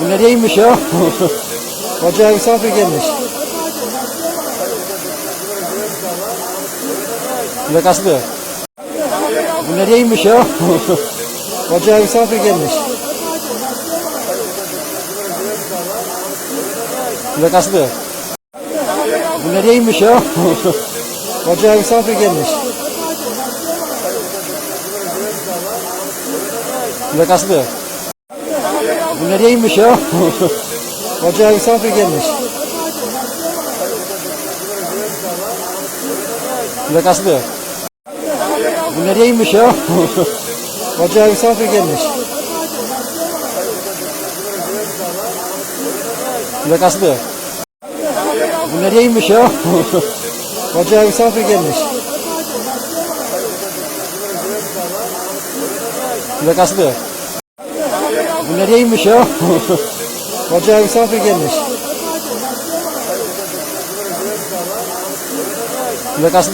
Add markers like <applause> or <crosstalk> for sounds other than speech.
Bu nereymiş ya? <laughs> Hoca misafir gelmiş. Plakası Bu nereymiş ya? <laughs> Hoca misafir gelmiş. Plakası Bu nereymiş ya? <laughs> Hoca misafir gelmiş. Plakası Bu nereymiş ya? <laughs> Hoca misafir gelmiş. Plakası Bu nereymiş ya? <laughs> Hoca misafir gelmiş. Plakası Bu nereymiş ya? <laughs> Hoca misafir gelmiş. Plakası Bu nereymiş ya? <laughs> Hoca misafir gelmiş. Plakası